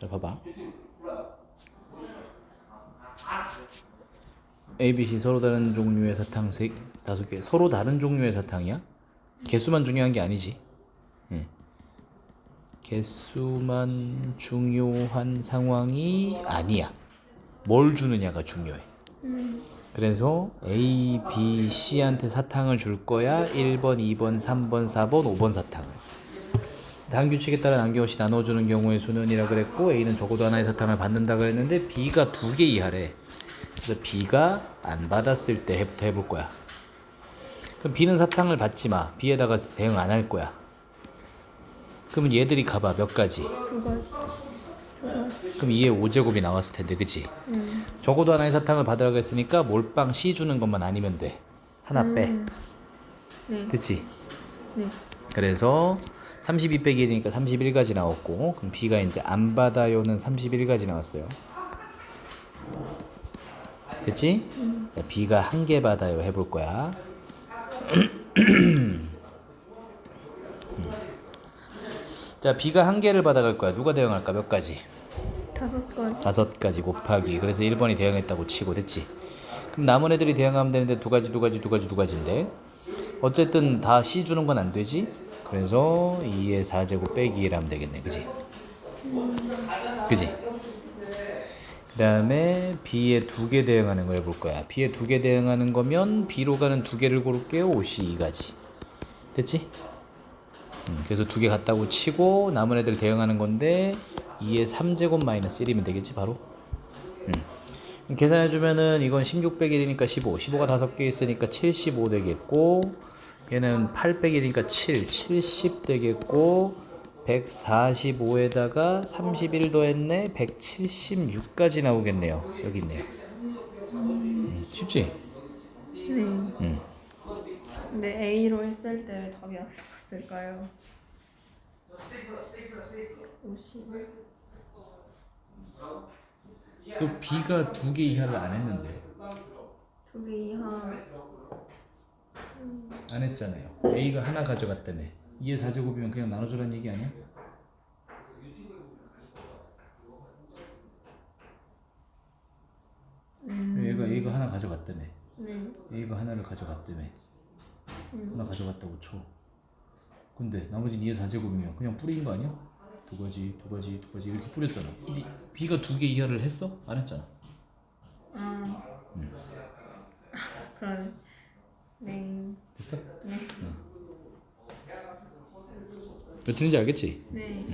자 봐봐. A, B, C 서로 다른 종류의 사탕 세 다섯 개. 서로 다른 종류의 사탕이야? 개수만 중요한 게 아니지. 예. 개수만 중요한 상황이 아니야. 뭘 주느냐가 중요해. 그래서 A, B, C한테 사탕을 줄 거야. 1번, 2번, 3번, 4번, 5번 사탕을 당 규칙에 따라 남김없이 나눠주는 경우의 수는 이라 그랬고 A는 적어도 하나의 사탕을 받는다 그랬는데 B가 두 개 이하래 그래서 B가 안 받았을 때부터 해볼 거야 그럼 B는 사탕을 받지 마 B에다가 대응 안 할 거야 그러면 얘들이 가봐 몇 가지 그럼 2의 5제곱이 나왔을 텐데 그치? 음. 적어도 하나의 사탕을 받으라고 했으니까 몰빵 C 주는 것만 아니면 돼 하나 빼 음. 네. 됐지? 네. 그래서 32 빼기 1이니까 31까지 나왔고 그럼 B가 이제 안 받아요는 31까지 나왔어요. 됐지? 자, B가 한 개 받아요. 해볼 거야. 자 B가 한 개를 받아갈 거야. 누가 대응할까? 몇 가지? 다섯 건. 다섯 가지 곱하기. 그래서 1번이 대응했다고 치고 됐지? 그럼 남은 애들이 대응하면 되는데 두 가지 두 가지 두 가지 두 가지인데 어쨌든 다 C 주는 건 안 되지? 그래서 2의 4제곱 빼기 1 하면 되겠네. 그지? 그지? 그 다음에 B에 두 개 대응하는 거 해볼 거야. B에 두 개 대응하는 거면 B로 가는 두 개를 고를게요 5C 2가지. 됐지? 음, 그래서 두개 같다고 치고 남은 애들 대응하는 건데 2의 3제곱 마이너스 1이면 되겠지 바로? 음. 계산해 주면은 이건 16 빼기 1이니까 15 15가 다섯 개 있으니까 75 되겠고 얘는 8 빼기 1이니까 7 70 되겠고 145에다가 31 더했네 176까지 나오겠네요 여기 있네요 음, 쉽지? 네. 음. 근데 A로 했을 때 답이 안 나왔을까요? 50. 또 B가 두 개 이하를 안 했는데 두 개 이하. 안 했잖아요. A가 하나 가져갔다며. 2의 4제곱이면 그냥 나눠주라는 얘기 아니야? 음. 얘가 A가 하나 가져갔다며. 네. A가 하나를 가져갔다며. 음. 하나 가져갔다고 쳐. 근데 나머지 2의 4제곱이면 그냥 뿌린 거 아니야? 두 가지, 두 가지, 두 가지 이렇게 뿌렸잖아. 이- B가 두 개 이하를 했어? 안 했잖아. 아. 음. 그러네. 네. 됐어? 네. 몇 틀린지 알겠지? 네.